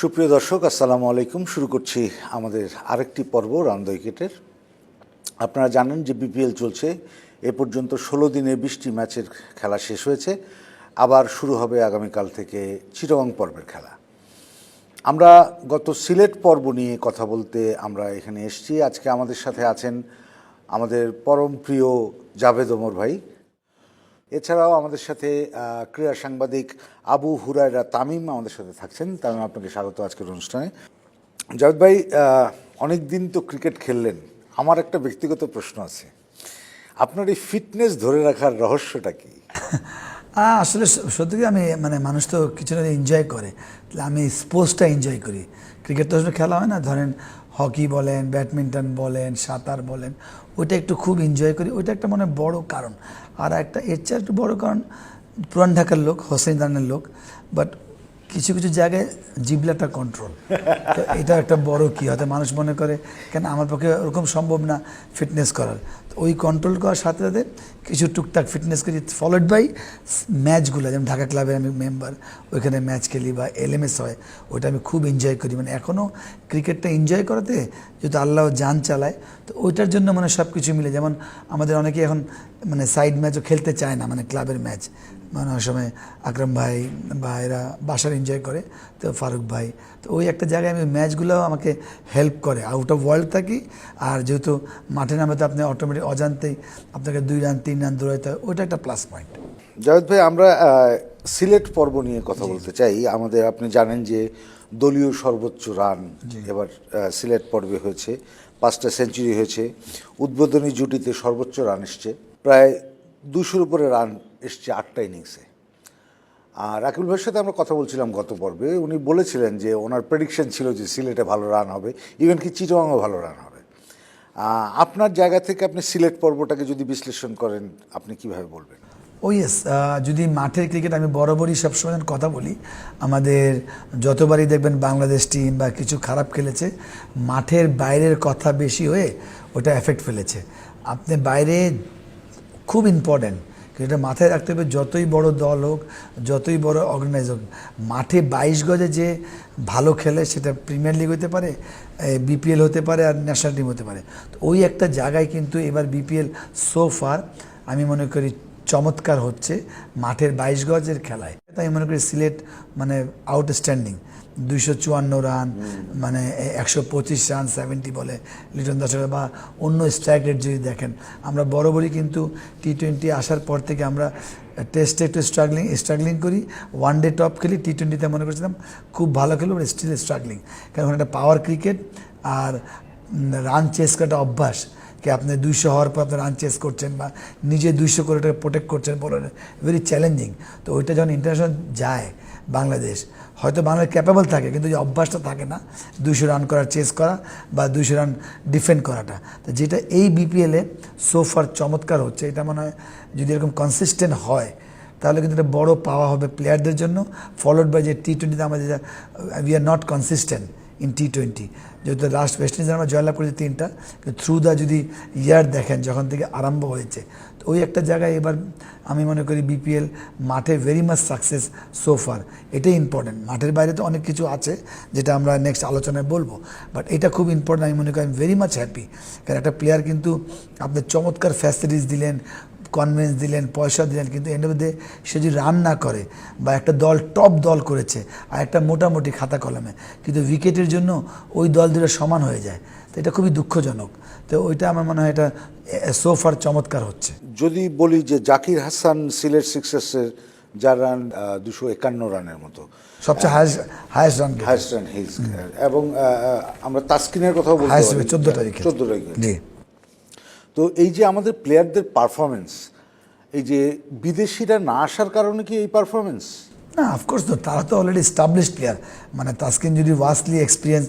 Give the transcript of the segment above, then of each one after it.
সুপ্রিয় দর্শক, আসসালামু আলাইকুম। শুরু করছি আমাদের আরেকটি পর্ব দ্য উইকেটের আপনারা জানেন যে বিপিএল চলছে। এ পর্যন্ত ষোলো দিনে বিশটি ম্যাচের খেলা শেষ হয়েছে। আবার শুরু হবে আগামীকাল থেকে চিরগং পর্বের খেলা। আমরা গত সিলেট পর্ব নিয়ে কথা বলতে আমরা এখানে এসেছি। আজকে আমাদের সাথে আছেন আমাদের পরম প্রিয় জাভেদ ওমর ভাই। এছাড়াও আমাদের সাথে ক্রীড়া সাংবাদিক আবু হুরায়রা তামিম আমাদের সাথে থাকছেন। তামিম, আপনাকে স্বাগত আজকের অনুষ্ঠানে। জাভেদ ভাই অনেক দিন তো ক্রিকেট খেললেন। আমার একটা ব্যক্তিগত প্রশ্ন আছে। আপনার এই ফিটনেস ধরে রাখার রহস্যটা কি? আসলে সত্যি আমি মানে মানুষ তো কিছু না এনজয় করে। তাহলে আমি স্পোর্টসটা এনজয় করি। ক্রিকেট তো খেলা হয় না। ধরেন হকি বলেন, ব্যাডমিন্টন বলেন, সাঁতার বলেন, ওইটা একটু খুব এনজয় করি। ওইটা একটা মনে বড় কারণ। আর একটা, এর চেয়ে একটু বড় কারণ, পুরান ঢাকার লোক, হোসেন দানের লোক বাট কিছু কিছু জায়গায় জিবলাটা কন্ট্রোল তো এটা একটা বড় কি, হয়তো মানুষ মনে করে, কেন আমার পক্ষে ওরকম সম্ভব না ফিটনেস করার। ওই কন্ট্রোল করার সাথে সাথে কিছু টুকটাক ফিটনেস করি ফলোড বাই ম্যাচগুলো যেমন ঢাকা ক্লাবের আমি মেম্বার ওইখানে ম্যাচ খেলি বা এলএমএস হয়, ওইটা আমি খুব এনজয় করি। মানে এখনও ক্রিকেটটা এনজয় করাতে যেহেতু আল্লাহ যান চালায়, তো ওইটার জন্য মানে সব কিছু মিলে, যেমন আমাদের অনেকে এখন মানে সাইড ম্যাচও খেলতে চায় না মানে ক্লাবের ম্যাচ অনেক সময় আকরাম ভাই বা এরা বাসার এনজয় করে তো ফারুক ভাই। তো ওই একটা জায়গায় আমি ম্যাচগুলো আমাকে হেল্প করে। আউট অফ ওয়ার্ল্ড থাকি আর যেহেতু মাঠে নামে তো আপনি অটোমেটিক অজান্তেই আপনাকে দুই রান তিন রান দৌড়াইতে হয় ওইটা একটা প্লাস পয়েন্ট জাভেদ ভাই আমরা সিলেট পর্ব নিয়ে কথা বলতে চাই। আমাদের আপনি জানেন যে দলীয় সর্বোচ্চ রান এবার সিলেট পর্বে হয়েছে পাঁচটা সেঞ্চুরি হয়েছে। উদ্বোধনী জুটিতে সর্বোচ্চ রান এসছে। প্রায় দুশোর উপরে রান এসছে আটটা ইনিংসে। আর রাকিবুল ভাইয়ের সাথে আমরা কথা বলছিলাম গত পর্বে, উনি বলেছিলেন যে ওনার প্রেডিকশন ছিল যে সিলেটে ভালো রান হবে ইভেন কি চিটগাংও ভালো রান হবে। আপনার জায়গা থেকে আপনি সিলেট পর্বটাকে যদি বিশ্লেষণ করেন, আপনি কীভাবে বলবেন? ও ইয়েস যদি মাঠের ক্রিকেট আমি বরাবরই সবসময় কথা বলি, আমাদের যতবারই দেখবেন বাংলাদেশ টিম বা কিছু খারাপ খেলেছে, মাঠের বাইরের কথা বেশি হয়ে ওটা এফেক্ট ফেলেছে। আপনি বাইরে খুব ইম্পর্ট্যান্ট এটা মাথায় রাখতে হবে, যতই বড় দল হোক, যতই বড় অর্গানাইজ হোক, মাঠে বাইশ গজে যে ভালো খেলে সেটা প্রিমিয়ার লিগ হতে পারে বিপিএল হতে পারে আর ন্যাশনাল টিম হতে পারে। তো ওই একটা জায়গায় কিন্তু এবার বিপিএল সো ফার আমি মনে করি চমৎকার হচ্ছে মাঠের বাইশ গজের খেলায়। তাই মনে করি সিলেট মানে আউটস্ট্যান্ডিং দুইশো চুয়ান্ন রান মানে একশো পঁচিশ রান সেভেন্টি বলে লিটন দাসের বা অন্য স্ট্রাইক রেট যদি দেখেন আমরা বরাবরই কিন্তু টি টোয়েন্টি আসার পর থেকে আমরা টেস্টে একটু স্ট্রাগলিং স্ট্রাগলিং করি। ওয়ান ডে টপ খেলি টি টোয়েন্টিতে মনে করছিলাম খুব ভালো খেলো স্টিল স্ট্রাগলিং কারণ একটা পাওয়ার ক্রিকেট আর রান চেস করাটা অভ্যাস। কি আপনি দুইশো হওয়ার পর আপনার রান চেস করছেন বা নিজে দুইশো করে ওটাকে প্রোটেক্ট করছেন বলেন। ভেরি চ্যালেঞ্জিং তো ওইটা যখন ইন্টারন্যাশনাল যায় বাংলাদেশ, হয়তো বাংলাদেশ ক্যাপেবল থাকে, কিন্তু যে অভ্যাসটা থাকে না দুইশো রান করার চেস করা বা দুইশো রান ডিফেন্ড করাটা। তো যেটা এই বিপিএলে সোফার চমৎকার হচ্ছে, এটা মনে হয় যদি এরকম কনসিস্টেন্ট হয়, তাহলে কিন্তু এটা বড় পাওয়া হবে প্লেয়ারদের জন্য ফলোড বাই যে টি টোয়েন্টিতে আমাদের we are not consistent in T twenty যেহেতু লাস্ট ওয়েস্ট ইন্ডিজ আমরা জয়লাভ করেছি তিনটা থ্রু দ্য যদি ইয়ার দেখেন, যখন থেকে আরম্ভ হয়েছে, তো ওই একটা জায়গায় এবার আমি মনে করি বিপিএল মাঠে ভেরি মাচ সাকসেস সোফার এটাই ইম্পর্টেন্ট মাঠের বাইরে তো অনেক কিছু আছে, যেটা আমরা নেক্সট আলোচনায় বলব। বাট এটা খুব ইম্পর্টেন্ট আমি মনে করি আমি ভেরি মাচ হ্যাপি কারণ একটা প্লেয়ার কিন্তু আপনি চমৎকার ফ্যাসিলিটিস দিলেন কনভেন্স দিলেন পয়সা দিলেন কিন্তু এন্ড অফ সে যদি রান না করে বা একটা দল টপ দল করেছে আর একটা মোটামুটি খাতা কলমে কিন্তু উইকেটের জন্য ওই দল দুটো সমান হয়ে যায় তো এটা খুবই দুঃখজনক। তো ওইটা আমার মনে হয় এটা সোফার চমৎকার হচ্ছে। যদি বলি যে জাকির হাসান সিলেট সিক্সার্সের যার রান দুশো একান্ন রানের মতো সবচেয়ে highest highest run run his এবং আমরা তাসকিনের কথাও বলতে হায়েস্ট পারি। তো এই যে আমাদের প্লেয়ারদের পারফরমেন্স এই যে বিদেশিরা না আসার কারণে কি এই পারফরমেন্স না অফকোর্স তো, তারা তো অলরেডি স্টাবলিশ প্লেয়ার মানে তাসকিন যদি ওয়াস্টলি এক্সপিরিয়েন্স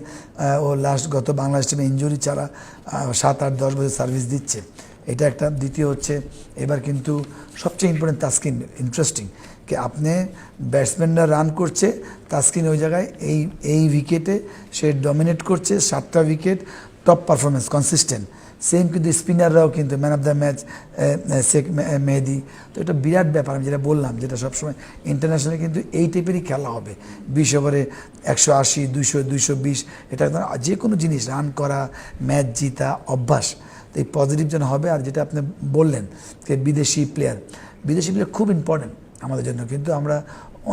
ও লাস্ট গত বাংলাদেশ টিমে ইঞ্জুরি ছাড়া সাত আট দশ বছর সার্ভিস দিচ্ছে। এটা একটা দ্বিতীয় হচ্ছে, এবার কিন্তু সবচেয়ে ইম্পর্টেন্ট তাসকিন ইন্টারেস্টিং কি আপনি ব্যাটসম্যানরা রান করছে, তাসকিন ওই জায়গায় এই এই উইকেটে সে ডমিনেট করছে, সাতটা wicket top performance consistent same কিন্তু স্পিনাররাও কিন্তু man of the match Sheikh Mehedi তো এটা বিরাট ব্যাপার, আমি যেটা বললাম, যেটা সবসময় ইন্টারন্যাশনালে কিন্তু এই টাইপেরই খেলা হবে। বিশ ওভারে একশো আশি, দুইশো দুইশো বিশ, এটা যে কোনো জিনিস রান করা ম্যাচ জিতা, অভ্যাস। তো এই পজিটিভ যেন হবে, আর যেটা আপনি বললেন যে বিদেশি প্লেয়ার বিদেশি প্লেয়ার খুব ইম্পর্টেন্ট আমাদের জন্য। কিন্তু আমরা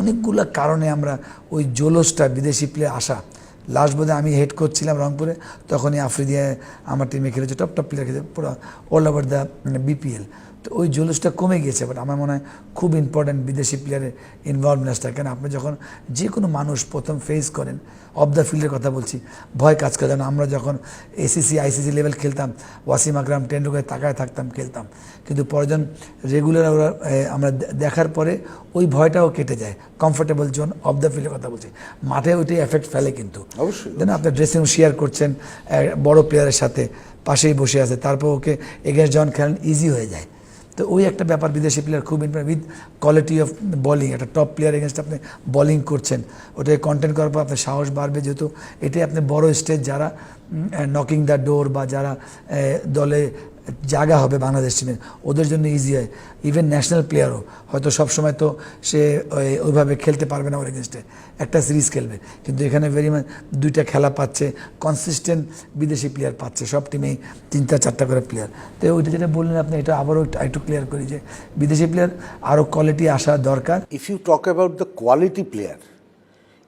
অনেকগুলো কারণে আমরা ওই জোলসটা বিদেশি প্লেয়ার আসা লাস্ট বোধে আমি হেড করছিলাম রংপুরে, তখনই আফ্রিদিয়া আমার টিমে খেলেছে টপ টপ প্লেয়ার খেলেছে, পুরো অল ওভার দ্য বিপিএল তো ওই জুলুসটা কমে গিয়েছে বাট আমার মনে হয় খুব ইম্পর্ট্যান্ট বিদেশি প্লেয়ারের ইনভলভনেসটা কেন? আপনি যখন যে কোনো মানুষ প্রথম ফেস করেন অফ দ্য ফিল্ডের কথা বলছি ভয় কাজ করে। যেন আমরা যখন এসিসি আইসিসি লেভেল খেলতাম ওয়াসিম আকরাম টেন্ডুলকার তাকায় থাকতাম খেলতাম। কিন্তু পরজন রেগুলার ওরা আমরা দেখার পরে ওই ভয়টাও কেটে যায়। কমফোর্টেবল জোন অফ দ্য ফিল্ডের কথা বলছি। মাঠে ওইটাই এফেক্ট ফেলে কিন্তু। অবশ্যই, দেন আপনার ড্রেসিং রুম শেয়ার করছেন বড় প্লেয়ারের সাথে পাশেই বসে আছে তারপর ওকে এগেনস্ট যখন খেলেন ইজি হয়ে যায়। তো ওই একটা ব্যাপার বিদেশি প্লেয়ার খুব important with quality of bowling একটা টপ প্লেয়ার এগেনস্ট আপনি বলিং করছেন। ওটাকে কন্টেন্ট করার পর আপনার সাহস বাড়বে যেহেতু এটাই আপনি বড় স্টেজ যারা নকিং দ্য ডোর বা যারা দলে জায়গা হবে বাংলাদেশ টিমের ওদের জন্য ইজি হয়। ইভেন ন্যাশনাল প্লেয়ারও হয়তো সবসময় তো সে ওই- ওইভাবে খেলতে পারবে না ওর এগেনস্টে একটা সিরিজ খেলবে। কিন্তু এখানে ভেরি দুইটা খেলা পাচ্ছে কনসিস্টেন্ট বিদেশি প্লেয়ার পাচ্ছে। সব টিমেই তিনটা, চারটা করে প্লেয়ার তো ওইটা যেটা বললেন আপনি, এটা আবারও একটু- ক্লিয়ার করি যে বিদেশি প্লেয়ার আরও কোয়ালিটি আসা দরকার। If you talk about the quality player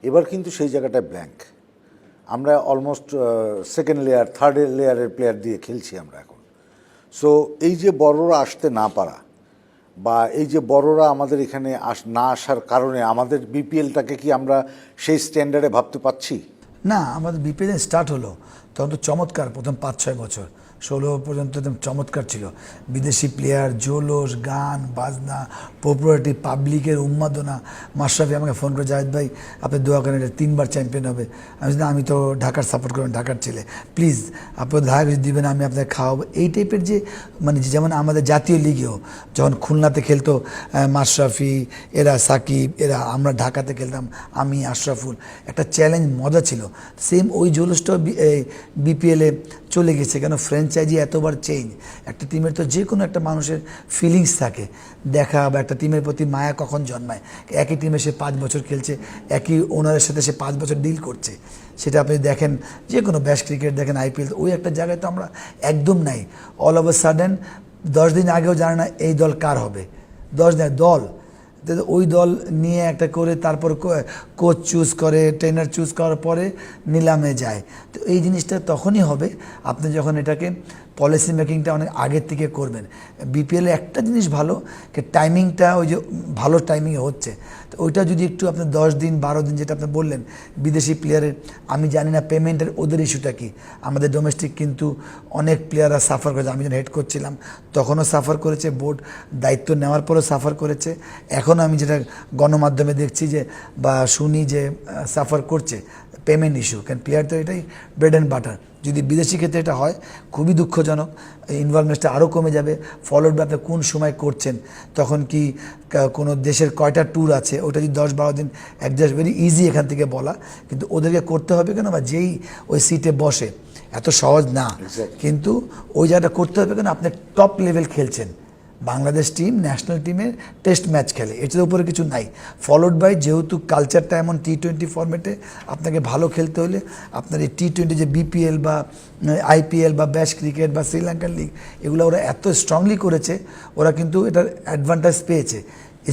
এবার কিন্তু সেই জায়গাটা ব্ল্যাঙ্ক আমরা অলমোস্ট সেকেন্ড লেয়ার থার্ড লেয়ারের প্লেয়ার দিয়ে খেলছি আমরা সো এই যে বড়রা আসতে না পারা বা এই যে বড়রা আমাদের এখানে আস, না আসার কারণে আমাদের বিপিএলটাকে কি আমরা সেই স্ট্যান্ডার্ডে ভাবতে পাচ্ছি না, আমাদের বিপিএল স্টার্ট হলো তখন তো চমৎকার, প্রথম পাঁচ ছয় বছর। ষোলো পর্যন্ত একদম চমৎকার ছিল। বিদেশি প্লেয়ার জোলস, গান, বাজনা পপুলারিটি পাবলিকের উন্মাদনা। মাশরাফি, আমাকে ফোন করে, জাহেদ ভাই, আপনি দোয়া করেন, এটা তিনবার চ্যাম্পিয়ন হবে। আমি না, আমি তো ঢাকার সাপোর্ট করবেন ঢাকার ছেলে। প্লিজ আপনি ঢাকা দিবেন, আমি আপনাকে খাওয়াবো। এই টাইপের যে মানে যেমন আমাদের জাতীয় লিগেও যখন খুলনাতে খেলতো মাশরাফি, এরা সাকিব, এরা, আমরা ঢাকাতে খেলতাম, আমি, আশরাফুল, একটা চ্যালেঞ্জ মজা ছিল। সেম ওই জলসটাও বিপিএলে চলে গেছে, কেন ফ্র্যাঞ্চাইজি এতবার চেঞ্জ একটা টিমের তো যে কোনো একটা মানুষের ফিলিংস থাকে। দেখা বা একটা টিমের প্রতি মায়া কখন জন্মায়? একই টিমে সে পাঁচ বছর খেলছে, একই ওনারের সাথে সে পাঁচ বছর ডিল করছে। সেটা আপনি দেখেন, যে কোনো ব্যাশ ক্রিকেট দেখেন আইপিএল ওই একটা জায়গায় তো আমরা একদম নাই। অল এ সাডেন দশ দিন আগেও জানে না এই দল কার হবে। দশ দিন, দল ওই দল নিয়ে একটা করে তারপর কোচ চুজ করে, ট্রেনার চুজ করার পরে নিলামে যায়। তো এই জিনিসটা তখনই হবে, আপনি যখন এটাকে পলিসি মেকিংটা অনেক আগের থেকে করবেন। বিপিএলে একটা জিনিস ভালো, যে টাইমিংটা ওই যে ভালো টাইমিংয়ে হচ্ছে। তো ওইটা যদি একটু আপনি দশ দিন, বারো দিন যেটা আপনি বললেন, বিদেশি প্লেয়ারের আমি জানি না পেমেন্টের ওদের ইস্যুটা কি। আমাদের ডোমেস্টিক কিন্তু অনেক প্লেয়াররা সাফার করেছে। আমি যখন হেড করছিলাম তখনও সাফার করেছে বোর্ড দায়িত্ব নেওয়ার পরেও সাফার করেছে। এখনও আমি যেটা গণমাধ্যমে দেখছি যে, বা শুনি যে সাফার করছে। পেমেন্ট ইস্যু কারণ প্লেয়ার তো এটাই ব্রেড অ্যান্ড বাটার যদি বিদেশি ক্ষেত্রে এটা হয় খুবই দুঃখজনক ইনভলভমেন্টটা আরও কমে যাবে ফলোড আপনি কোন সময় করছেন তখন কি কা- কোনো দেশের কয়টা ট্যুর আছে ওটা যদি দশ বারো দিন অ্যাডজাস্ট ভেরি ইজি এখান থেকে বলা কিন্তু ওদেরকে করতে হবে কেন বা যেই ওই সিটে বসে এত সহজ না। কিন্তু ওই জায়গাটা করতে হবে কেন আপনি টপ লেভেল খেলছেন। বাংলাদেশ টিম ন্যাশনাল টিমের টেস্ট ম্যাচ খেলে। এটার উপরে কিছু নাই। ফলোড বাই যেহেতু কালচারটা এমন টি টোয়েন্টি ফর্মেটে আপনাকে ভালো খেলতে হলে আপনার এই টি টোয়েন্টি যে বিপিএল বা আইপিএল বা ব্যাশ ক্রিকেট বা শ্রীলঙ্কান লিগ এগুলো ওরা এত স্ট্রংলি করেছে, ওরা কিন্তু এটার অ্যাডভান্টেজ পেয়েছে।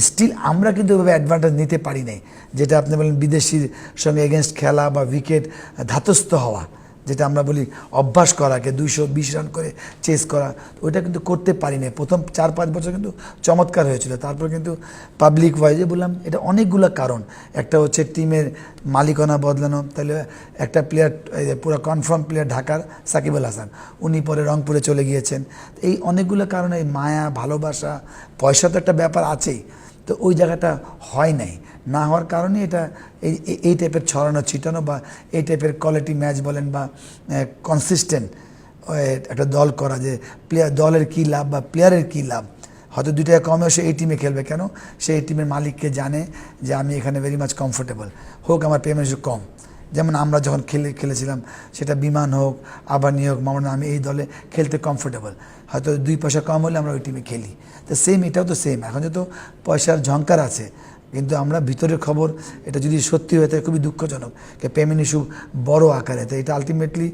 স্টিল আমরা কিন্তু ওইভাবে অ্যাডভান্টেজ নিতে পারি নাই, যেটা আপনি বলেন বিদেশির সঙ্গে এগেনস্ট খেলা বা উইকেট ধাতস্থ হওয়া। যেটা আমরা বলি অভ্যাস করাকে, দুইশো বিশ রান করে চেস করা। ওইটা কিন্তু করতে পারি না প্রথম চার, পাঁচ বছর কিন্তু চমৎকার হয়েছিল। তারপর কিন্তু পাবলিক ওয়াইজে বললাম, এটা অনেকগুলো কারণ। একটা হচ্ছে টিমের মালিকানা বদলানো, তাহলে একটা প্লেয়ার পুরো কনফার্ম প্লেয়ার ঢাকার সাকিব আল হাসান, উনি পরে রংপুরে চলে গিয়েছেন। এই অনেকগুলো কারণে মায়া, ভালোবাসা, পয়সা তো একটা ব্যাপার আছেই। তো ওই জায়গাটা হয় নাই। না হওয়ার কারণে এটা এই টাইপের ছড়ানো, ছিটানো বা এই টাইপের কোয়ালিটি ম্যাচ বলেন বা কনসিস্টেন্ট একটা দল করা যে প্লেয়ার দলের কী লাভ বা প্লেয়ারের কী লাভ? হয়তো দুই টাকা কমেও সে এই টিমে খেলবে কেন? সে এই টিমের মালিককে জানে যে আমি এখানে ভেরি মাচ কমফোর্টেবল হোক আমার পেমেন্ট কম। যেমন আমরা যখন খেলে, খেলেছিলাম, সেটা বিমান হোক আবানি হোক, মামুন, আমি এই দলে খেলতে কমফোর্টেবল হয়তো দুই পয়সা কম হলে আমরা ওই টিমে খেলি। তো সেম এটাও তো সেম এখন যেহেতু পয়সার ঝঙ্কার আছে কিন্তু আমরা ভিতরের খবর, এটা যদি সত্যি হয়ে থাকে খুবই দুঃখজনক। পেমেন্ট ইস্যু বড় আকারে। তো এটা আলটিমেটলি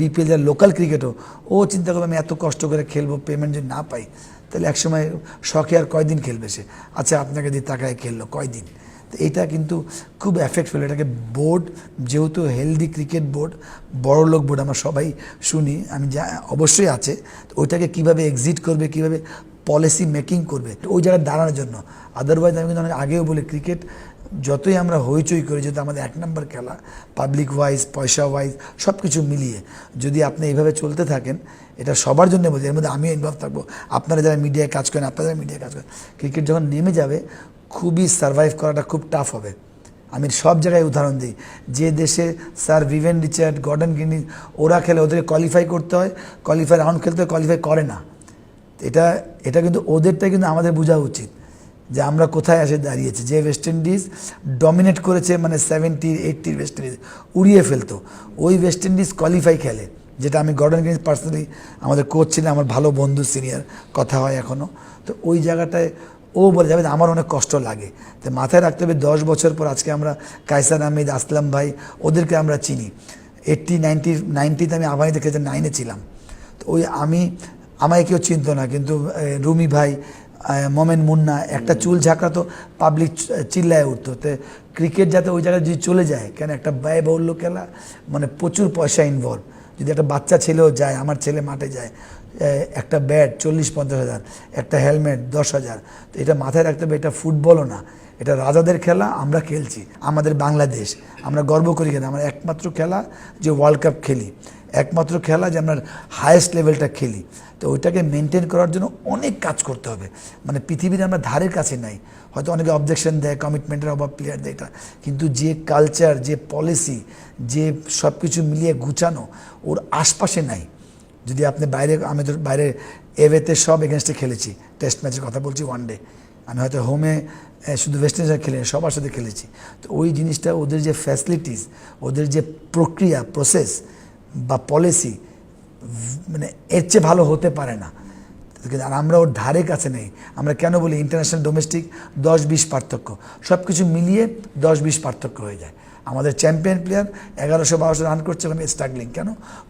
বিপিএল যার লোকাল ক্রিকেটও ও চিন্তা করবে, আমি এত কষ্ট করে খেলব, পেমেন্ট যদি না পাই, তাহলে একসময় শখে আর কয়দিন খেলবে সে? আচ্ছা আপনাকে দিয়ে টাকায় খেললো, কয়দিন? তো এটা কিন্তু খুব এফেক্ট ফেলে এটাকে বোর্ড যেহেতু হেলদি ক্রিকেট বোর্ড বড় লোক বোর্ড আমরা সবাই শুনি, আমি যা, অবশ্যই আছে। তো ওইটাকে কীভাবে এক্সিট করবে, কীভাবে পলিসি মেকিং করবে। ওই জায়গায় দাঁড়ানোর জন্য। আদারওয়াইজ আমি কিন্তু অনেক আগেও বলি ক্রিকেট যতই আমরা হইচই করি যেহেতু আমাদের এক নম্বর খেলা পাবলিক ওয়াইজ পয়সা ওয়াইজ সব কিছু মিলিয়ে যদি আপনি এইভাবে চলতে থাকেন, এটা সবার জন্য বলছি, এর মধ্যে আমিও ইনভলভ থাকব। আপনারা যারা মিডিয়ায় কাজ করেন, আপনারা যারা মিডিয়ায় কাজ করেন ক্রিকেট যখন নেমে যাবে, খুবই সার্ভাইভ করাটা খুব টাফ হবে। আমি সব জায়গায় উদাহরণ দিই, যে দেশে স্যার ভিভেন রিচার্ড, গর্ডন গিনি ওরা খেলে, ওদেরকে কোয়ালিফাই করতে হয় কোয়ালিফাই রাউন্ড খেলতে হয় কোয়ালিফাই করে না। এটা এটা কিন্তু ওদেরটা কিন্তু আমাদের বোঝা উচিত যে আমরা কোথায় এসে দাঁড়িয়েছি। যে ওয়েস্ট ইন্ডিজ ডমিনেট করেছে মানে সেভেন্টি এইটটির ওয়েস্ট ইন্ডিজ উড়িয়ে ফেলতো। ওই ওয়েস্ট ইন্ডিজ কোয়ালিফাই খেলে, যেটা আমি গর্ডন গ্রিন পার্সোনালি আমাদের কোচ ছিলেন, আমার ভালো বন্ধু সিনিয়র কথা হয় এখনও তো ওই জায়গাটায় ও বলে যাবে আমার অনেক কষ্ট লাগে। তো মাথায় রাখতে হবে, দশ বছর পর আজকে আমরা কায়সার আহমেদ, আসলাম ভাই, ওদেরকে আমরা চিনি। এইটটি নাইনটি নাইনটিতে আমি আবাহিতে খেতে নাইনে ছিলাম। তো ওই আমি আমায় কেউ চিনতো না কিন্তু রুমি ভাই মোমেন মুন্না একটা চুল ঝাঁকা তো পাবলিক চিল্লায় উঠতো। তো ক্রিকেট যাতে ওই জায়গায় যদি চলে যায় কেন একটা ব্যয়বহুল্য খেলা মানে প্রচুর পয়সা ইনভলভ যদি একটা বাচ্চা ছেলেও যায় আমার ছেলে মাঠে যায় একটা ব্যাট চল্লিশ পঞ্চাশ হাজার একটা হেলমেট দশ হাজার তো এটা মাথায় রাখতে হবে এটা ফুটবলও না। এটা রাজাদের খেলা আমরা খেলছি আমাদের বাংলাদেশ। আমরা গর্ব করি কেন? আমরা একমাত্র খেলা যে ওয়ার্ল্ড কাপ খেলি। একমাত্র খেলা যে আমরা হায়েস্ট লেভেলটা খেলি। তো ওইটাকে মেনটেন করার জন্য অনেক কাজ করতে হবে। মানে পৃথিবীর আমরা ধারের কাছে নাই। হয়তো অনেকে অবজেকশন দেয় কমিটমেন্টের অভাব প্লেয়ার দেয়, এটা। কিন্তু যে কালচার যে পলিসি যে সব কিছু মিলিয়ে গুছানো, ওর আশপাশে নাই। যদি আপনি বাইরে, আমি তো বাইরে এভেতে সব এগেনস্টে খেলেছি টেস্ট ম্যাচের কথা বলছি ওয়ান ডে আমি হয়তো হোমে শুধু ওয়েস্ট ইন্ডিজে খেলে, সবার সাথে খেলেছি। তো ওই জিনিসটা ওদের যে ফ্যাসিলিটিস ওদের যে প্রক্রিয়া প্রসেস বা পলিসি মানে এর চেয়ে ভালো হতে পারে না। আর আমরা ওর ধারে কাছে নেই। আমরা কেন বলি ইন্টারন্যাশনাল ডোমেস্টিক দশ বিশ পার্থক্য। সব কিছু মিলিয়ে দশ বিশ পার্থক্য হয়ে যায়। আমাদের চ্যাম্পিয়ন প্লেয়ার এগারোশো বারোশো রান করছে ওখানে স্ট্রাগলিং কেন?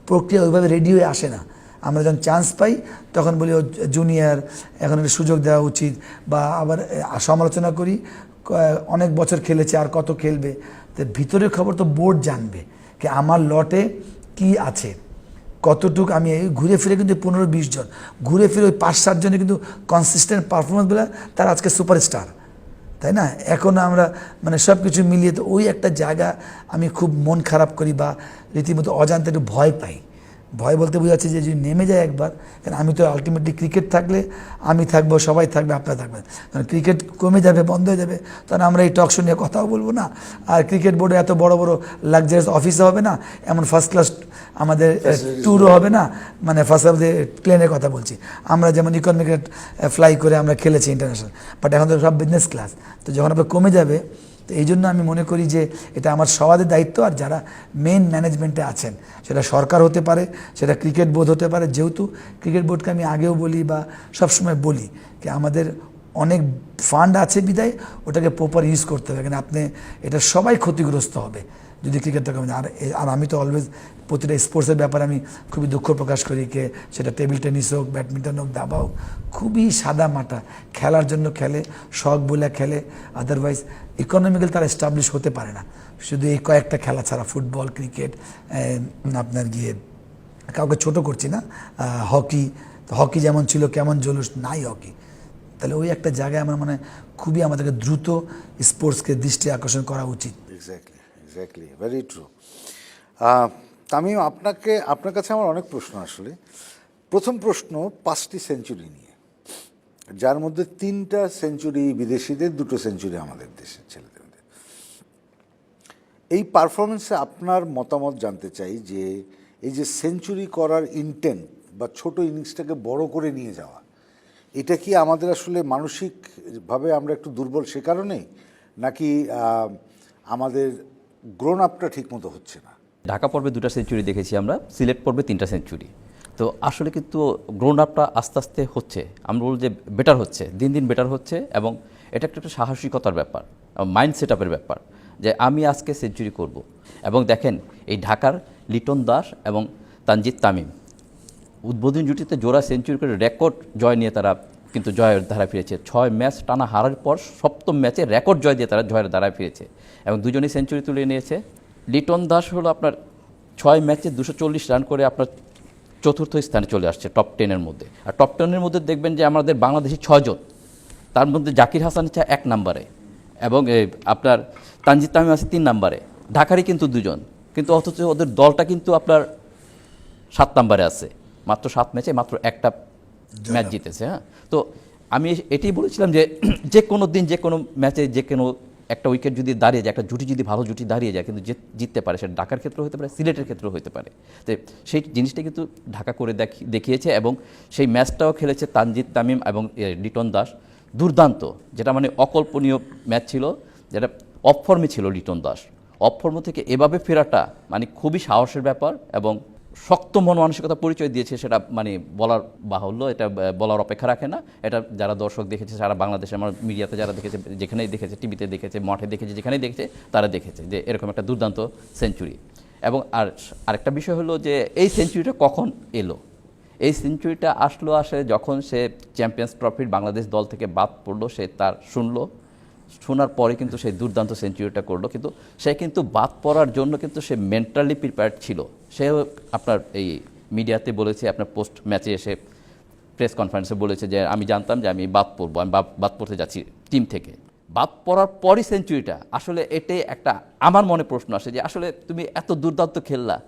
প্রক্রিয়া ওইভাবে রেডি হয়ে আসে না। আমরা যখন চান্স পাই, তখন বলি ও জুনিয়র এখন সুযোগ দেওয়া উচিত বা আবার সমালোচনা করি। অনেক বছর খেলেছে, আর কত খেলবে। তো ভিতরের খবর তো বোর্ড জানবে। কি আমার লটে কি আছে? কতটুক আমি ঘুরে ফিরে কিন্তু পনেরো বিশ জন। ঘুরে ফিরে ওই পাঁচ সাতজনে কিন্তু কনসিস্টেন্ট পারফরমেন্স বলে তার আজকে সুপারস্টার তাই না? এখন আমরা মানে সব কিছু মিলিয়ে তো ওই একটা জায়গা আমি খুব মন খারাপ করি বা রীতিমতো অজান্তে একটু ভয় পাই। ভয় বলতে বোঝাচ্ছে যে যদি নেমে যায় একবার কারণ আমি তো আলটিমেটলি ক্রিকেট থাকলে আমি থাকব সবাই থাকবে আপনারা থাকবেন। কারণ ক্রিকেট কমে যাবে বন্ধ হয়ে যাবে তখন আমরা এই টক শো নিয়ে কথাও বলব না। আর ক্রিকেট বোর্ডে এত বড় বড় লাক্সারিয়াস অফিসও হবে না এমন ফার্স্ট ক্লাস আমাদের ট্যুরও হবে। না মানে ফার্স্ট অফ প্লেনের কথা বলছি। আমরা যেমন ইকোনমিক ফ্লাই করে আমরা খেলেছি ইন্টারন্যাশনাল বাট এখন তো সব বিজনেস ক্লাস তো যখন আপনার কমে যাবে তো এই জন্য আমি মনে করি যে এটা আমার সবাদের দায়িত্ব আর যারা মেন ম্যানেজমেন্টে আছেন, সেটা সরকার হতে পারে, সেটা ক্রিকেট বোর্ড হতে পারে, যেহেতু ক্রিকেট বোর্ডকে আমি আগেও বলি বা সবসময় বলি যে আমাদের অনেক ফান্ড আছে বিদায়, ওটাকে প্রপার ইউজ করতে হবে। কেন আপনি, এটা সবাই ক্ষতিগ্রস্ত হবে। যদি ক্রিকেটটা কমে যায়। আর আর আমি তো অলওয়েজ প্রতিটা স্পোর্টসের ব্যাপারে আমি খুবই দুঃখ প্রকাশ করি কে সেটা টেবিল টেনিস হোক ব্যাডমিন্টন হোক, দাবা হোক, খুবই সাদা মাটা খেলার জন্য খেলে, শখ বলে খেলে আদারওয়াইজ ইকোনমিক্যাল তারা এস্টাবলিশ হতে পারে না। শুধু এই কয়েকটা খেলা ছাড়া ফুটবল ক্রিকেট আপনার গিয়ে কাউকে ছোট করছি না হকি হকি যেমন ছিল, কেমন জলুস, নাই হকি। তাহলে ওই একটা জায়গায় আমার মানে খুবই আমাদেরকে দ্রুত স্পোর্টসকে দৃষ্টি আকর্ষণ করা উচিত। এক্স্যাক্টলি এক্স্যাক্টলি ভেরি ট্রু আমি আপনাকে, আপনার কাছে আমার অনেক প্রশ্ন আসলে। প্রথম প্রশ্ন, পাঁচটি সেঞ্চুরি নিয়ে। যার মধ্যে তিনটা সেঞ্চুরি বিদেশিদের, দুটো সেঞ্চুরি আমাদের দেশের ছেলেদের। এই পারফরমেন্সে আপনার মতামত জানতে চাই যে, এই যে সেঞ্চুরি করার ইন্টেন্ট বা ছোট ইনিংসটাকে বড় করে নিয়ে যাওয়া, এটা কি আমাদের আসলে মানসিকভাবে আমরা একটু দুর্বল সে কারণেই? নাকি আমাদের গ্রোন আপটা ঠিক মতো হচ্ছে না। ঢাকা পর্বে দুটা সেঞ্চুরি দেখেছি আমরা, সিলেট পর্বে তিনটা সেঞ্চুরি তো আসলে কিন্তু গ্রোন আপটা আস্তে আস্তে হচ্ছে, আমরা বলব যে বেটার হচ্ছে, দিন দিন বেটার হচ্ছে এবং এটা একটা একটা সাহসিকতার ব্যাপার মাইন্ড সেট আপের ব্যাপার, যে আমি আজকে সেঞ্চুরি করব। এবং দেখেন, এই ঢাকার লিটন দাস এবং তানজিদ তামিম, উদ্বোধনী জুটিতে জোড়া সেঞ্চুরি করে রেকর্ড জয় নিয়ে তারা কিন্তু জয়ের ধারা ফিরেছে। ছয় ম্যাচ টানা হারার পর সপ্তম ম্যাচে রেকর্ড জয় দিয়ে তারা জয়ের ধারায় ফিরেছে এবং দুজনেই সেঞ্চুরি তুলে নিয়েছে। লিটন দাস হলো আপনার ছয় ম্যাচে দুশো চল্লিশ রান করে আপনার চতুর্থ স্থানে চলে আসছে টপ টেনের মধ্যে। আর টপ টেনের মধ্যে দেখবেন যে আমাদের বাংলাদেশি ছয়জন তার মধ্যে জাকির হাসান হচ্ছে এক নম্বরে এবং আপনার তানজিদ তামিম আছে তিন নম্বরে। ঢাকারই কিন্তু দুজন, কিন্তু অথচ ওদের দলটা কিন্তু আপনার সাত নম্বরে আছে। মাত্র সাত ম্যাচে মাত্র একটা ম্যাচ জিতেছে হ্যাঁ? তো আমি এটাই বলেছিলাম যে যে কোনো দিন যে কোনো ম্যাচে যে কোনো একটা উইকেট যদি দাঁড়িয়ে যায় একটা জুটি যদি ভালো জুটি দাঁড়িয়ে যায় কিন্তু জিততে পারে সেটা ঢাকার ক্ষেত্রে হতে পারে সিলেটের ক্ষেত্রেও হতে পারে। তো সেই জিনিসটা কিন্তু ঢাকা করে দেখি- দেখিয়েছে এবং সেই ম্যাচটাও খেলেছে তানজিদ তামিম এবং লিটন দাস। দুর্দান্ত যেটা মানে অকল্পনীয় ম্যাচ ছিল যেটা অফ ফর্মে ছিল লিটন দাস। অফ ফর্ম থেকে এভাবে ফেরাটা মানে খুবই সাহসের ব্যাপার এবং শক্ত মন মানসিকতা পরিচয় দিয়েছে সেটা মানে বলার বাহুল্য, এটা বলার অপেক্ষা রাখে না। এটা যারা দর্শক দেখেছে, সারা বাংলাদেশের আমার মিডিয়াতে যারা দেখেছে, যেখানেই দেখেছে টিভিতে দেখেছে, মাঠে দেখেছে, যেখানেই দেখেছে, তারা দেখেছে যে এরকম একটা দুর্দান্ত সেঞ্চুরি এবং আর আরেকটা বিষয় হলো যে এই সেঞ্চুরিটা কখন এলো? এই সেঞ্চুরিটা আসলো আসে যখন সে চ্যাম্পিয়ন্স ট্রফির বাংলাদেশ দল থেকে বাদ পড়ল, সে তার শুনলো। শোনার পরে কিন্তু সেই দুর্দান্ত সেঞ্চুরিটা করল। কিন্তু সে কিন্তু বাদ পড়ার জন্য কিন্তু সে মেন্টালি প্রিপেয়ার্ড ছিল। সে আপনার এই মিডিয়াতে বলেছে, আপনার পোস্ট ম্যাচে এসে প্রেস কনফারেন্সে বলেছে যে, আমি জানতাম যে আমি বাদ পড়ব, আমি বাদ- পড়তে যাচ্ছি টিম থেকে। বাদ পড়ার পরই সেঞ্চুরিটা আসলে এটাই একটা আমার মনে প্রশ্ন আসে যে, আসলে তুমি এত দুর্দান্ত খেললা,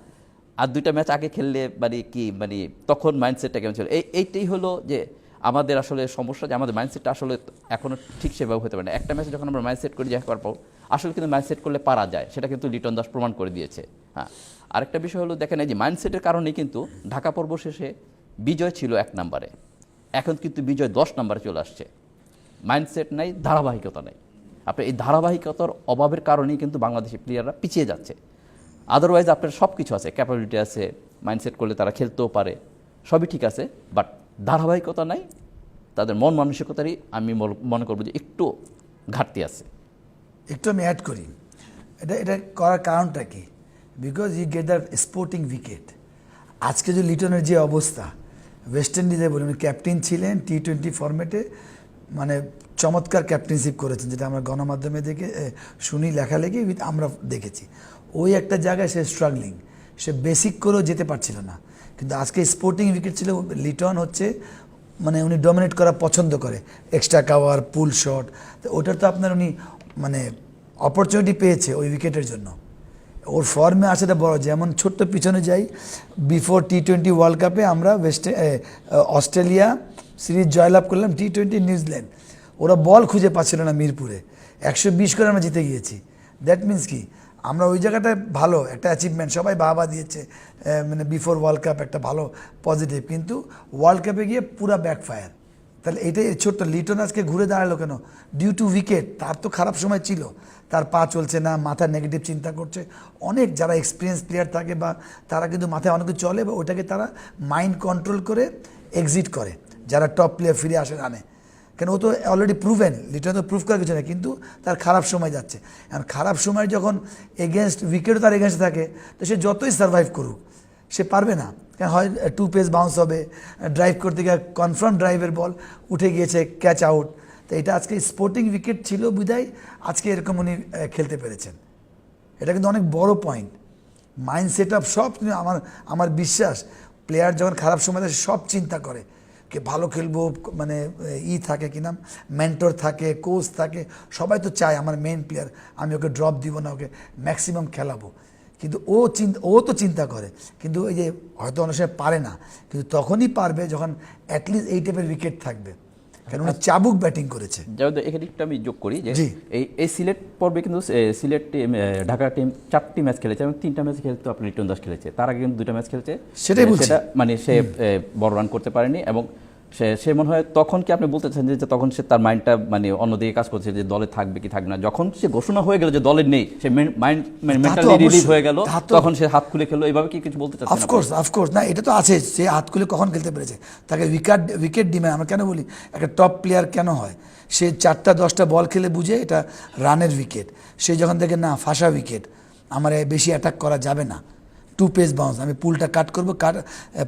আর দুইটা ম্যাচ আগে খেললে মানে কি মানে তখন মাইন্ডসেটটা কেমন ছিল? এই, এইটাই হলো যে আমাদের আসলে সমস্যা যে আমাদের মাইন্ডসেটটা আসলে এখনও ঠিক সেভাবে হতে পারে না। একটা ম্যাচে যখন আমরা মাইন্ডসেট করি যে একবার পাবো আসলে কিন্তু মাইন্ডসেট করলে পারা যায়, সেটা কিন্তু লিটন দাস প্রমাণ করে দিয়েছে। হ্যাঁ আরেকটা বিষয় হলো, দেখেন এই যে মাইন্ডসেটের কারণেই কিন্তু ঢাকা পর্ব শেষে বিজয় ছিল এক নম্বরে। এখন কিন্তু বিজয় দশ নম্বরে চলে আসছে। মাইন্ডসেট নাই, ধারাবাহিকতা নেই। আপনার এই ধারাবাহিকতার অভাবের কারণেই কিন্তু বাংলাদেশি প্লেয়াররা পিছিয়ে যাচ্ছে। আদারওয়াইজ আপনার সব কিছু আছে ক্যাপাবিলিটি আছে মাইন্ডসেট করলে তারা খেলতেও পারে, সবই ঠিক আছে বাট ধারাবাহিকতা নাই, তাদের মন মানসিকতারই আমি মনে করব যে একটু ঘাটতি আছে। একটু আমি অ্যাড করি। এটা এটা করার কারণটা কি? Because you get the sporting wicket আজকে যে লিটনের যে অবস্থা ওয়েস্ট ইন্ডিজে বলি ক্যাপ্টেন ছিলেন টি টোয়েন্টি ফর্মেটে মানে চমৎকার ক্যাপ্টেনশিপ করেছেন, যেটা আমরা গণমাধ্যমে দেখে শুনি, লেখালেখি আমরা দেখেছি। ওই একটা জায়গায় সে স্ট্রাগলিং সে বেসিক করেও যেতে পারছিল না। কিন্তু আজকে স্পোর্টিং উইকেট ছিল লিটন হচ্ছে মানে উনি ডমিনেট করা পছন্দ করে। এক্সট্রা কাভার পুল শট তো ওটার তো আপনার উনি মানে অপরচুনিটি পেয়েছে ওই উইকেটের জন্য। ওর ফর্মে আসাটা বড়, যেমন ছোট্ট পিছনে যাই বিফোর টি টোয়েন্টি ওয়ার্ল্ড কাপে আমরা ওয়েস্ট অস্ট্রেলিয়া সিরিজ জয়লাভ করলাম টি টোয়েন্টি নিউজিল্যান্ড ওরা বল খুঁজে পাচ্ছিল না মিরপুরে। একশো বিশ করে আমরা জিতে গিয়েছি। দ্যাট মিন্স কি? আমরা ওই জায়গাটায় ভালো, একটা অ্যাচিভমেন্ট সবাই বাবা দিয়েছে মানে বিফোর ওয়ার্ল্ড কাপ একটা ভালো পজিটিভ কিন্তু ওয়ার্ল্ড কাপে গিয়ে পুরা ব্যাকফায়ার তাহলে এটাই ছোট্ট লিটন আজকে ঘুরে দাঁড়াল কেন? ডিউ টু উইকেট তার তো খারাপ সময় ছিল। তার পা চলছে না, মাথা নেগেটিভ চিন্তা করছে। অনেক যারা এক্সপিরিয়েন্স প্লেয়ার থাকে বা তারা কিন্তু মাথায় অনেক চলে, বা ওটাকে তারা মাইন্ড কন্ট্রোল করে এক্সিট করে। যারা টপ প্লেয়ার ফিরে আসে, রানে। কেন ও তো অলরেডি প্রুভেন লিটার তো প্রুভ করার কিছু না কিন্তু তার খারাপ সময় যাচ্ছে। এখন খারাপ সময় যখন এগেনস্ট উইকেটও তার এগেনস্ট থাকে, তো সে যতই সার্ভাইভ করুক, সে পারবে না। কারণ হয় টু পেস বাউন্স হবে ড্রাইভ করতে গিয়ে কনফার্ম ড্রাইভের বল উঠে গিয়েছে ক্যাচ আউট তো এটা আজকে স্পোর্টিং উইকেট ছিল বিদায়, আজকে এরকম উনি খেলতে পেরেছেন। এটা কিন্তু অনেক বড় পয়েন্ট মাইন্ড সেট আপ সব আমার আমার বিশ্বাস প্লেয়ার যখন খারাপ সময় সব চিন্তা করে। কে ভালো খেলব মানে ই থাকে কি নাম? মেন্টর থাকে কোচ থাকে, সবাই তো চায় আমার মেন প্লেয়ার আমি ওকে ড্রপ দিব না, ওকে ম্যাক্সিমাম খেলাবো। কিন্তু ও চিন্তা, ও তো চিন্তা করে, কিন্তু এই যে হয়তো অনেক সময় পারে না, কিন্তু তখনই পারবে যখন অ্যাটলিস্ট এই টাইপের উইকেট থাকবে। কারণ উনি চাবুক ব্যাটিং করেছে। এখানে একটু আমি যোগ করি যে এই এই সিলেট পর্বে কিন্তু সিলেট টিম ঢাকা টিম চারটি ম্যাচ খেলেছে এবং তিনটা ম্যাচ খেলতে আপনার লিটন দাস খেলেছে। তার আগে কিন্তু দুটো ম্যাচ খেলেছে। সেটাই বলছি। মানে সে বড় রান করতে পারেনি এবং সে সে মনে হয় তখন কি আপনি বলতে চান যে তখন সে তার মাইন্ডটা মানে অন্যদিকে কাজ করছে যে দলে থাকবে কি থাকবে না? যখন সে ঘোষণা হয়ে গেল যে দলে নেই সে মাইন্ড মেন্টালি রিলিজ হয়ে গেল তখন সে হাত খুলে খেলো এভাবে কি কিছু বলতে চাচ্ছেন? অফকোর্স অফকোর্স না এটা তো আছে সে হাত খুলে কখন খেলতে পেরেছে? তাকে উইকেট উইকেট ডিমে আমরা কেন বলি? একটা টপ প্লেয়ার কেন হয়? সে চারটা দশটা বল খেলে বুঝে এটা রানের উইকেট সে যখন দেখে না ফাঁসা উইকেট আমার এ বেশি অ্যাটাক করা যাবে না। টু পেস বাউন্স আমি পুলটা কাট করব কাট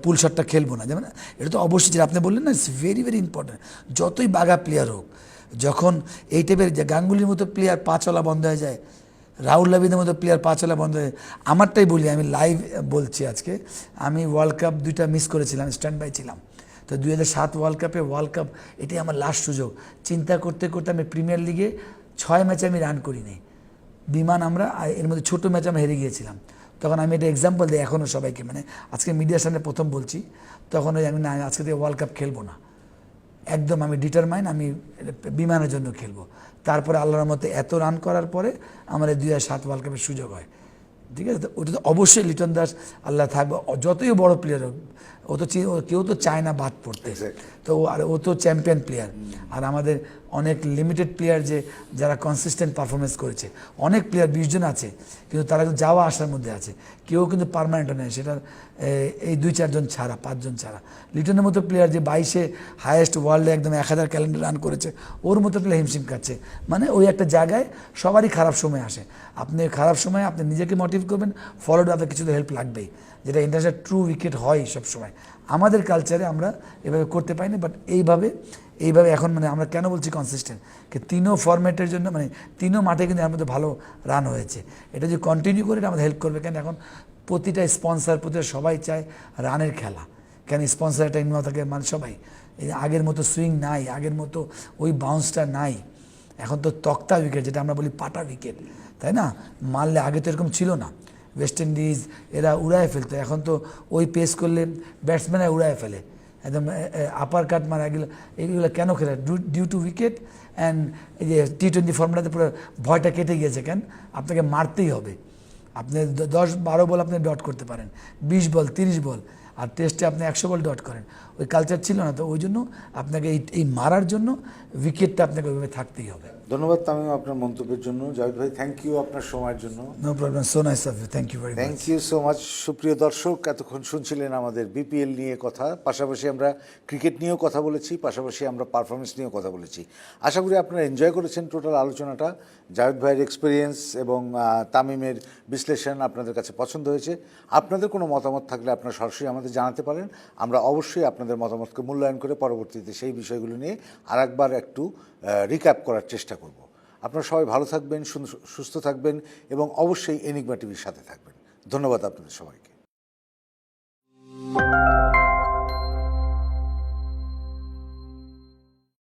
পুল শটটা খেলব না। যেমন এটা তো অবশ্যই যেটা আপনি বললেন না ইটস ভেরি ভেরি ইম্পর্টেন্ট যতই বাঘা প্লেয়ার হোক, যখন এই টাইপের যে গাঙ্গুলির মতো প্লেয়ার পাঁচওয়ালা বন্ধ হয়ে যায়, রাহুল দ্রাবিদের মতো প্লেয়ার পাঁচওয়ালা বন্ধ হয়ে যায়, আমারটাই বলি, আমি লাইভ বলছি আজকে, আমি ওয়ার্ল্ড কাপ দুইটা মিস করেছিলাম স্ট্যান্ড বাই ছিলাম। তো দুই হাজার সাত ওয়ার্ল্ড কাপে ওয়ার্ল্ড কাপ এটাই আমার লাস্ট সুযোগ। চিন্তা করতে করতে আমি প্রিমিয়ার লিগে ছয় ম্যাচে আমি রান করিনি। বিমান আমরা এর মধ্যে ছোটো ম্যাচ আমরা হেরে গিয়েছিলাম। তখন আমি এটা এক্সাম্পল দিই এখনও সবাইকে মানে আজকে মিডিয়ার সামনে প্রথম বলছি, তখন ওই আমি না, আজকে থেকে ওয়ার্ল্ড কাপ খেলব না। একদম আমি ডিটারমাইন আমি বিমানের জন্য খেলব। তারপরে আল্লাহর মতে এত রান করার পরে আমাদের দুই হাজার সাত ওয়ার্ল্ড কাপের সুযোগ হয়। ঠিক আছে? ওটা তো অবশ্যই লিটন দাস, আল্লাহ থাকবে, যতই বড় প্লেয়ার হোক ও তো কেউ তো চায় না বাদ পড়তে। তো আর ও তো চ্যাম্পিয়ন প্লেয়ার আর আমাদের অনেক লিমিটেড প্লেয়ার যে যারা কনসিস্টেন্ট পারফরমেন্স করেছে। অনেক প্লেয়ার বিশ জন আছে কিন্তু তারা কিন্তু যাওয়া আসার মধ্যে আছে। কেউ কিন্তু পারমানেন্ট নেয় সেটা এই দুই চারজন ছাড়া পাঁচজন ছাড়া। লিটনের মতো প্লেয়ার যে বাইশে হায়েস্ট ওয়ার্ল্ডে একদম এক হাজার ক্যালেন্ডার রান করেছে ওর মতো প্লেয়ার হিমশিম খাচ্ছে। মানে ওই একটা জায়গায় সবারই খারাপ সময় আসে। আপনি খারাপ সময় আপনি নিজেকে মোটিভ করবেন ফলোড আপনার কিছু তো হেল্প লাগবেই। যেটা ইন্টারন্যাশনাল ট্রু উইকেট হয় সবসময়। আমাদের কালচারে আমরা এভাবে করতে পারিনি বাট এইভাবে এইভাবে এখন মানে আমরা কেন বলছি কনসিস্টেন্ট তিনও ফরম্যাটের জন্য মানে তিনও মাঠে কিন্তু মধ্যে ভালো রান হয়েছে। এটা যদি কন্টিনিউ করে, এটা আমাদের হেল্প করবে। কেন? এখন প্রতিটা স্পন্সার প্রতিটা সবাই চায় রানের খেলা। কেন? স্পন্সার একটা ইনভলভ থাকে মানে সবাই। আগের মতো সুইং নাই, আগের মতো ওই বাউন্সটা নাই। এখন তো তক্তা উইকেট যেটা আমরা বলি পাটা উইকেট তাই না? মারলে আগে তো এরকম ছিল না। ওয়েস্ট ইন্ডিজ এরা উড়ায় ফেলতো। এখন তো ওই পেস করলে ব্যাটসম্যানরা উড়ায় ফেলে। একদম আপার কাট মারা এগুলো এগুলো কেন খেলে? ডিউ টু উইকেট অ্যান্ড এই যে টি টোয়েন্টি ফর্মুলাতে পুরো ভয়টা কেটে গিয়েছে কেন? আপনাকে মারতেই হবে। আপনি দশ, বারো বল আপনি ডট করতে পারেন। বিশ বল, তিরিশ বল, আর টেস্টে আপনি একশো বল ডট করেন। ওই কালচার ছিল না তো ওই জন্য আপনাকে এই এই মারার জন্য উইকেটটা আপনাকে ওইভাবে থাকতেই হবে। ধন্যবাদ তামিম আপনার মন্তব্যের জন্য। জাভেদ ভাই থ্যাংক ইউ আপনার সময়ের জন্য। No problem so nice of you thank you very thank you so much সুপ্রিয় দর্শক এতক্ষণ শুনছিলেন আমাদের বিপিএল নিয়ে কথা পাশাপাশি আমরা ক্রিকেট নিয়েও কথা বলেছি পাশাপাশি আমরা পারফরমেন্স নিয়েও কথা বলেছি। আশা করি আপনারা এনজয় করেছেন টোটাল আলোচনাটা। জাভেদ ভাইয়ের এক্সপিরিয়েন্স এবং তামিমের বিশ্লেষণ আপনাদের কাছে পছন্দ হয়েছে। আপনাদের কোনো মতামত থাকলে আপনারা সরাসরি আমাদের জানাতে পারেন। আমরা অবশ্যই আপনাদের মতামতকে মূল্যায়ন করে পরবর্তীতে সেই বিষয়গুলো নিয়ে আরেকবার একটু রিক্যাপ করার চেষ্টা করব। আপনারা সবাই ভালো থাকবেন সুস্থ থাকবেন এবং অবশ্যই এনিগমা টিভির সাথে থাকবেন। ধন্যবাদ আপনাদের সবাইকে।